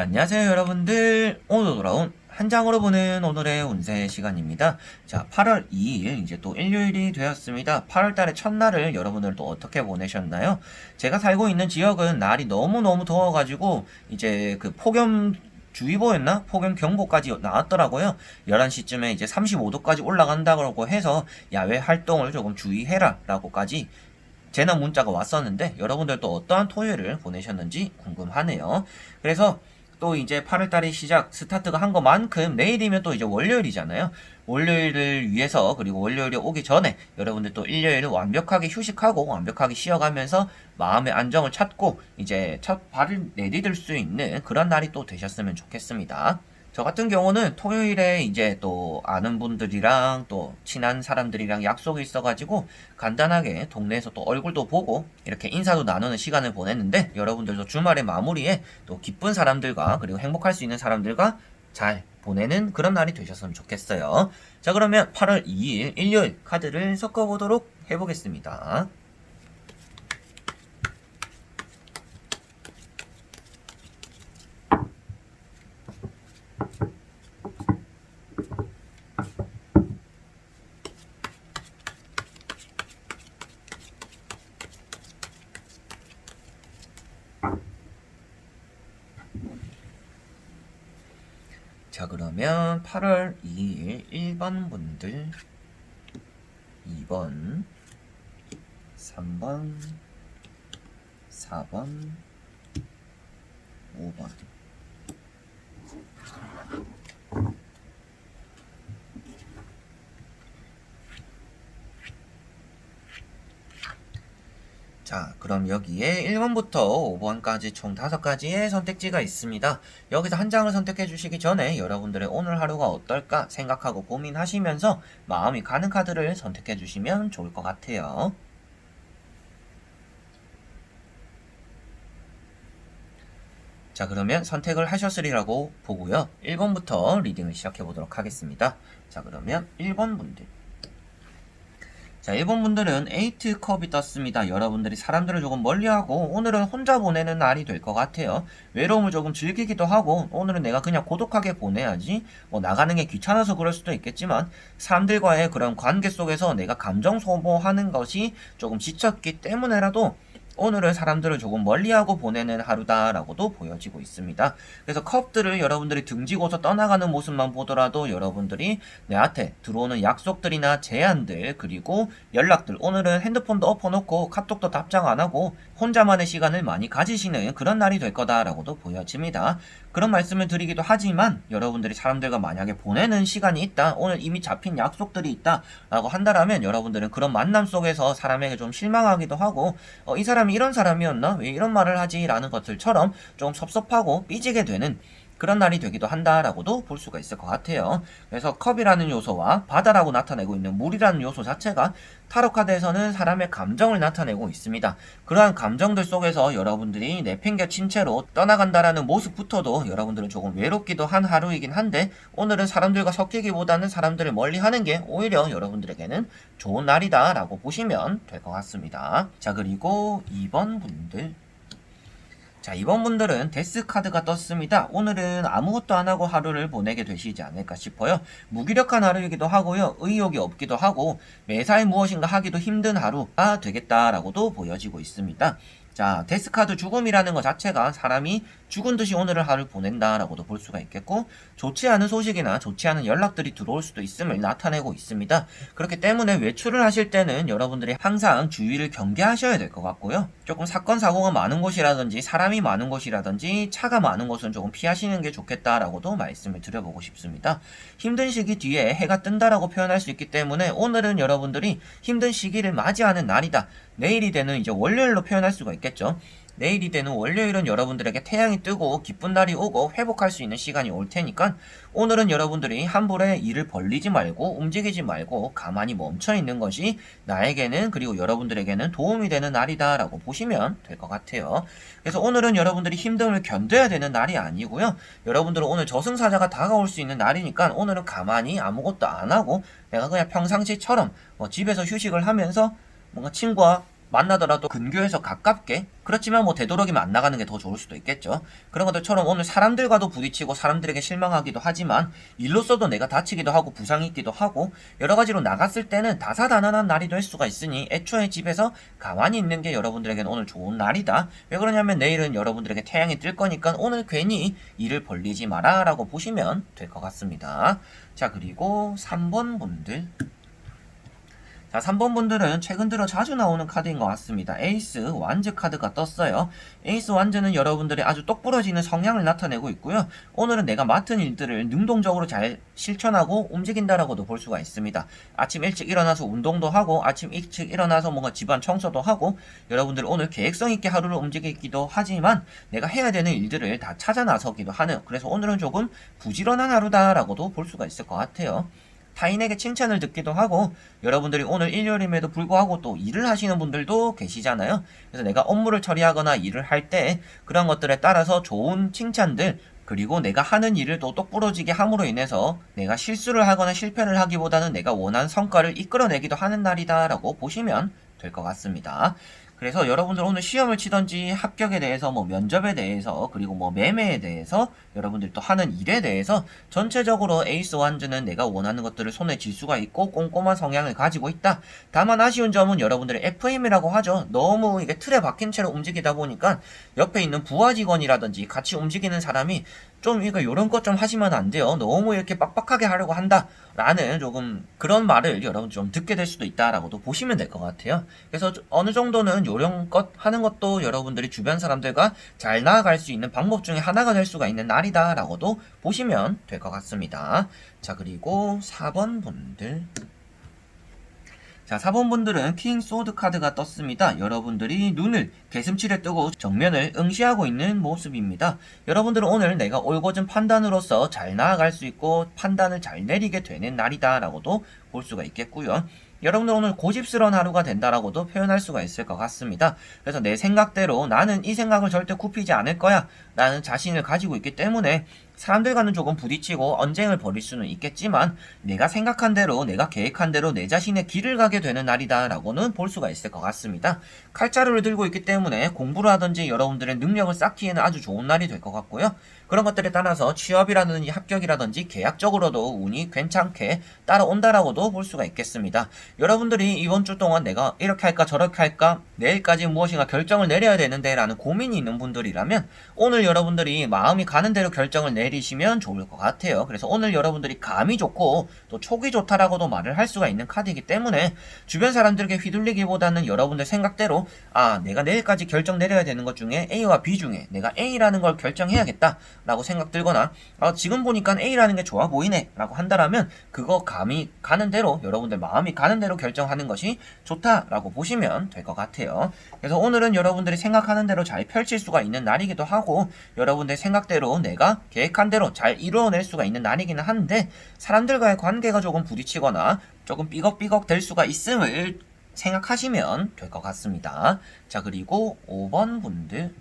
자, 안녕하세요, 여러분들. 오늘 돌아온 한 장으로 보는 오늘의 운세 시간입니다. 자, 8월 2일, 이제 또 일요일이 되었습니다. 8월 달의 첫날을 여러분들 또 어떻게 보내셨나요? 제가 살고 있는 지역은 날이 너무너무 더워가지고, 이제 그 폭염 주의보였나? 폭염 경보까지 나왔더라고요. 11시쯤에 이제 35도까지 올라간다고 해서 야외 활동을 조금 주의해라 라고까지 재난 문자가 왔었는데 여러분들도 어떠한 토요일을 보내셨는지 궁금하네요. 그래서 또 이제 8월달이 시작 스타트가 한 것만큼 내일이면 또 이제 월요일이잖아요. 월요일을 위해서 그리고 월요일이 오기 전에 여러분들 또 일요일을 완벽하게 휴식하고 완벽하게 쉬어가면서 마음의 안정을 찾고 이제 첫 발을 내디딜 수 있는 그런 날이 또 되셨으면 좋겠습니다. 저 같은 경우는 토요일에 이제 또 아는 분들이랑 또 친한 사람들이랑 약속이 있어가지고 간단하게 동네에서 또 얼굴도 보고 이렇게 인사도 나누는 시간을 보냈는데 여러분들도 주말의 마무리에 또 기쁜 사람들과 그리고 행복할 수 있는 사람들과 잘 보내는 그런 날이 되셨으면 좋겠어요. 자, 그러면 8월 2일 일요일 카드를 섞어보도록 해보겠습니다. 자, 그러면 8월 2일 1번 분들, 2번, 3번, 4번, 5번. 자, 그럼 여기에 1번부터 5번까지 총 5가지의 선택지가 있습니다. 여기서 한 장을 선택해 주시기 전에 여러분들의 오늘 하루가 어떨까 생각하고 고민하시면서 마음이 가는 카드를 선택해 주시면 좋을 것 같아요. 자, 그러면 선택을 하셨으리라고 보고요. 1번부터 리딩을 시작해 보도록 하겠습니다. 자, 그러면 1번 분들. 자, 일본 분들은 에이트 컵이 떴습니다. 여러분들이 사람들을 조금 멀리하고 오늘은 혼자 보내는 날이 될 것 같아요. 외로움을 조금 즐기기도 하고 오늘은 내가 그냥 고독하게 보내야지. 뭐 나가는 게 귀찮아서 그럴 수도 있겠지만 사람들과의 그런 관계 속에서 내가 감정 소모하는 것이 조금 지쳤기 때문에라도 오늘은 사람들을 조금 멀리하고 보내는 하루다라고도 보여지고 있습니다. 그래서 컵들을 여러분들이 등지고서 떠나가는 모습만 보더라도 여러분들이 내한테 들어오는 약속들이나 제안들 그리고 연락들 오늘은 핸드폰도 엎어놓고 카톡도 답장 안 하고 혼자만의 시간을 많이 가지시는 그런 날이 될 거다라고도 보여집니다. 그런 말씀을 드리기도 하지만 여러분들이 사람들과 만약에 보내는 시간이 있다 오늘 이미 잡힌 약속들이 있다 라고 한다라면 여러분들은 그런 만남 속에서 사람에게 좀 실망하기도 하고 어, 이 사람이 이런 사람이었나? 왜 이런 말을 하지 라는 것들처럼 좀 섭섭하고 삐지게 되는 그런 날이 되기도 한다라고도 볼 수가 있을 것 같아요. 그래서 컵이라는 요소와 바다라고 나타내고 있는 물이라는 요소 자체가 타로 카드에서는 사람의 감정을 나타내고 있습니다. 그러한 감정들 속에서 여러분들이 내팽개친 채로 떠나간다라는 모습부터도 여러분들은 조금 외롭기도 한 하루이긴 한데 오늘은 사람들과 섞이기보다는 사람들을 멀리 하는 게 오히려 여러분들에게는 좋은 날이다라고 보시면 될 것 같습니다. 자, 그리고 2번 분들. 자, 이번 분들은 데스 카드가 떴습니다. 오늘은 아무것도 안 하고 하루를 보내게 되시지 않을까 싶어요. 무기력한 하루이기도 하고요. 의욕이 없기도 하고 매사에 무엇인가 하기도 힘든 하루가 되겠다라고도 보여지고 있습니다. 자, 데스카드 죽음이라는 것 자체가 사람이 죽은 듯이 오늘을 하루 보낸다라고도 볼 수가 있겠고, 좋지 않은 소식이나 좋지 않은 연락들이 들어올 수도 있음을 나타내고 있습니다. 그렇기 때문에 외출을 하실 때는 여러분들이 항상 주의를 경계하셔야 될 것 같고요. 조금 사건, 사고가 많은 곳이라든지, 사람이 많은 곳이라든지, 차가 많은 곳은 조금 피하시는 게 좋겠다라고도 말씀을 드려보고 싶습니다. 힘든 시기 뒤에 해가 뜬다라고 표현할 수 있기 때문에 오늘은 여러분들이 힘든 시기를 맞이하는 날이다. 내일이 되는 이제 월요일로 표현할 수가 있겠죠. 내일이 되는 월요일은 여러분들에게 태양이 뜨고 기쁜 날이 오고 회복할 수 있는 시간이 올 테니까 오늘은 여러분들이 함부로 일을 벌리지 말고 움직이지 말고 가만히 멈춰 있는 것이 나에게는 그리고 여러분들에게는 도움이 되는 날이다라고 보시면 될 것 같아요. 그래서 오늘은 여러분들이 힘듦을 견뎌야 되는 날이 아니고요. 여러분들은 오늘 저승사자가 다가올 수 있는 날이니까 오늘은 가만히 아무것도 안 하고 내가 그냥 평상시처럼 뭐 집에서 휴식을 하면서 뭔가 친구와 만나더라도 근교에서 가깝게 그렇지만 뭐 되도록이면 안 나가는 게 더 좋을 수도 있겠죠. 그런 것들처럼 오늘 사람들과도 부딪히고 사람들에게 실망하기도 하지만 일로서도 내가 다치기도 하고 부상이 있기도 하고 여러 가지로 나갔을 때는 다사다난한 날이 될 수가 있으니 애초에 집에서 가만히 있는 게 여러분들에게는 오늘 좋은 날이다. 왜 그러냐면 내일은 여러분들에게 태양이 뜰 거니까 오늘 괜히 일을 벌리지 마라 라고 보시면 될 것 같습니다. 자 그리고 3번 분들 자, 3번 분들은 최근 들어 자주 나오는 카드인 것 같습니다. 에이스 완즈 카드가 떴어요. 에이스 완즈는 여러분들의 아주 똑부러지는 성향을 나타내고 있고요. 오늘은 내가 맡은 일들을 능동적으로 잘 실천하고 움직인다라고도 볼 수가 있습니다. 아침 일찍 일어나서 운동도 하고 아침 일찍 일어나서 뭔가 집안 청소도 하고 여러분들 오늘 계획성 있게 하루를 움직이기도 하지만 내가 해야 되는 일들을 다 찾아 나서기도 하는 그래서 오늘은 조금 부지런한 하루다라고도 볼 수가 있을 것 같아요. 타인에게 칭찬을 듣기도 하고 여러분들이 오늘 일요일임에도 불구하고 또 일을 하시는 분들도 계시잖아요. 그래서 내가 업무를 처리하거나 일을 할 때 그런 것들에 따라서 좋은 칭찬들 그리고 내가 하는 일을 또 똑부러지게 함으로 인해서 내가 실수를 하거나 실패를 하기보다는 내가 원하는 성과를 이끌어내기도 하는 날이다라고 보시면 될 것 같습니다. 그래서 여러분들 오늘 시험을 치던지 합격에 대해서 뭐 면접에 대해서 그리고 뭐 매매에 대해서 여러분들 또 하는 일에 대해서 전체적으로 에이스 완즈는 내가 원하는 것들을 손에 쥘 수가 있고 꼼꼼한 성향을 가지고 있다. 다만 아쉬운 점은 여러분들의 FM이라고 하죠. 너무 이게 틀에 박힌 채로 움직이다 보니까 옆에 있는 부하 직원이라든지 같이 움직이는 사람이 좀 이거 요런 것 좀 하시면 안 돼요. 너무 이렇게 빡빡하게 하려고 한다. 라는 조금 그런 말을 여러분 좀 듣게 될 수도 있다라고도 보시면 될 것 같아요. 그래서 어느 정도는 요런 것 하는 것도 여러분들이 주변 사람들과 잘 나아갈 수 있는 방법 중에 하나가 될 수가 있는 날이다라고도 보시면 될 것 같습니다. 자, 그리고 4번 분들. 자, 4번 분들은 킹 소드 카드가 떴습니다. 여러분들이 눈을 개슴치레 뜨고 정면을 응시하고 있는 모습입니다. 여러분들은 오늘 내가 올곧은 판단으로서 잘 나아갈 수 있고 판단을 잘 내리게 되는 날이다 라고도 볼 수가 있겠고요. 여러분들 오늘 고집스러운 하루가 된다라고도 표현할 수가 있을 것 같습니다. 그래서 내 생각대로 나는 이 생각을 절대 굽히지 않을 거야 라는 자신을 가지고 있기 때문에 사람들과는 조금 부딪히고 언쟁을 벌일 수는 있겠지만 내가 생각한 대로 내가 계획한 대로 내 자신의 길을 가게 되는 날이다 라고는 볼 수가 있을 것 같습니다. 칼자루를 들고 있기 때문에 공부를 하든지 여러분들의 능력을 쌓기에는 아주 좋은 날이 될 것 같고요. 그런 것들에 따라서 취업이라든지 합격이라든지 계약적으로도 운이 괜찮게 따라온다라고도 볼 수가 있겠습니다. 여러분들이 이번 주 동안 내가 이렇게 할까 저렇게 할까 내일까지 무엇인가 결정을 내려야 되는데 라는 고민이 있는 분들이라면 오늘 여러분들이 마음이 가는 대로 결정을 내리시면 좋을 것 같아요. 그래서 오늘 여러분들이 감이 좋고 또 촉이 좋다라고도 말을 할 수가 있는 카드이기 때문에 주변 사람들에게 휘둘리기보다는 여러분들 생각대로 아 내가 내일까지 결정 내려야 되는 것 중에 A와 B 중에 내가 A라는 걸 결정해야겠다 라고 생각 들거나 아, 지금 보니까 A라는 게 좋아 보이네 라고 한다라면 그거 감이 가는 대로 여러분들 마음이 가는 대로 결정하는 것이 좋다라고 보시면 될 것 같아요. 그래서 오늘은 여러분들이 생각하는 대로 잘 펼칠 수가 있는 날이기도 하고 여러분들 생각대로 내가 계획한 대로 잘 이루어낼 수가 있는 날이기는 한데 사람들과의 관계가 조금 부딪히거나 조금 삐걱삐걱 될 수가 있음을 생각하시면 될 것 같습니다. 자 그리고 5번 분들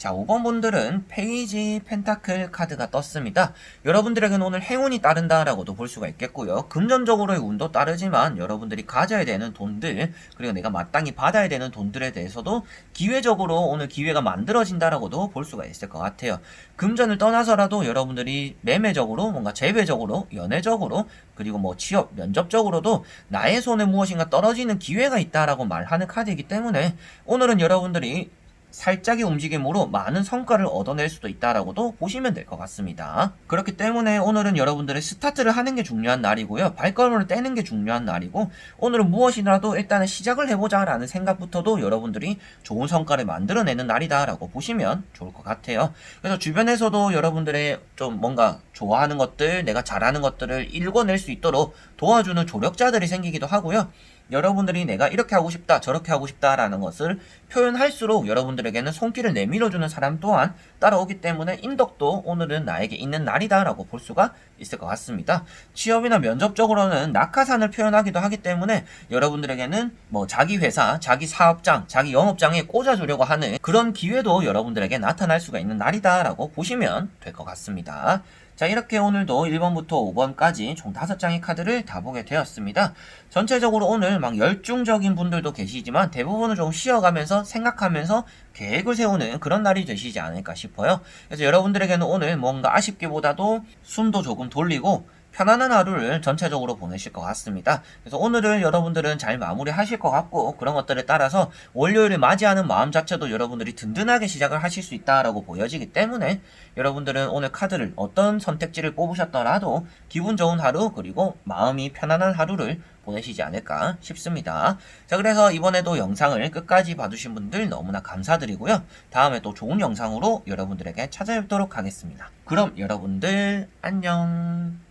자, 5번 분들은 페이지 펜타클 카드가 떴습니다. 여러분들에게는 오늘 행운이 따른다라고도 볼 수가 있겠고요. 금전적으로의 운도 따르지만 여러분들이 가져야 되는 돈들, 그리고 내가 마땅히 받아야 되는 돈들에 대해서도 기회적으로 오늘 기회가 만들어진다라고도 볼 수가 있을 것 같아요. 금전을 떠나서라도 여러분들이 매매적으로, 뭔가 재배적으로, 연애적으로, 그리고 뭐 취업, 면접적으로도 나의 손에 무엇인가 떨어지는 기회가 있다라고 말하는 카드이기 때문에 오늘은 여러분들이 살짝의 움직임으로 많은 성과를 얻어낼 수도 있다라고도 보시면 될 것 같습니다. 그렇기 때문에 오늘은 여러분들의 스타트를 하는 게 중요한 날이고요. 발걸음을 떼는 게 중요한 날이고 오늘은 무엇이라도 일단은 시작을 해보자 라는 생각부터도 여러분들이 좋은 성과를 만들어내는 날이다라고 보시면 좋을 것 같아요. 그래서 주변에서도 여러분들의 좀 뭔가 좋아하는 것들, 내가 잘하는 것들을 읽어낼 수 있도록 도와주는 조력자들이 생기기도 하고요. 여러분들이 내가 이렇게 하고 싶다, 저렇게 하고 싶다라는 것을 표현할수록 여러분들에게는 손길을 내밀어주는 사람 또한 따라오기 때문에 인덕도 오늘은 나에게 있는 날이다라고 볼 수가 있을 것 같습니다. 취업이나 면접적으로는 낙하산을 표현하기도 하기 때문에 여러분들에게는 뭐 자기 회사, 자기 사업장, 자기 영업장에 꽂아주려고 하는 그런 기회도 여러분들에게 나타날 수가 있는 날이다라고 보시면 될 것 같습니다. 자, 이렇게 오늘도 1번부터 5번까지 총 5장의 카드를 다 보게 되었습니다. 전체적으로 오늘 막 열중적인 분들도 계시지만 대부분은 좀 쉬어가면서 생각하면서 계획을 세우는 그런 날이 되시지 않을까 싶어요. 그래서 여러분들에게는 오늘 뭔가 아쉽기보다도 숨도 조금 돌리고 편안한 하루를 전체적으로 보내실 것 같습니다. 그래서 오늘을 여러분들은 잘 마무리하실 것 같고 그런 것들에 따라서 월요일을 맞이하는 마음 자체도 여러분들이 든든하게 시작을 하실 수 있다라고 보여지기 때문에 여러분들은 오늘 카드를 어떤 선택지를 뽑으셨더라도 기분 좋은 하루 그리고 마음이 편안한 하루를 보내시지 않을까 싶습니다. 자, 그래서 이번에도 영상을 끝까지 봐주신 분들 너무나 감사드리고요. 다음에 또 좋은 영상으로 여러분들에게 찾아뵙도록 하겠습니다. 그럼 여러분들 안녕.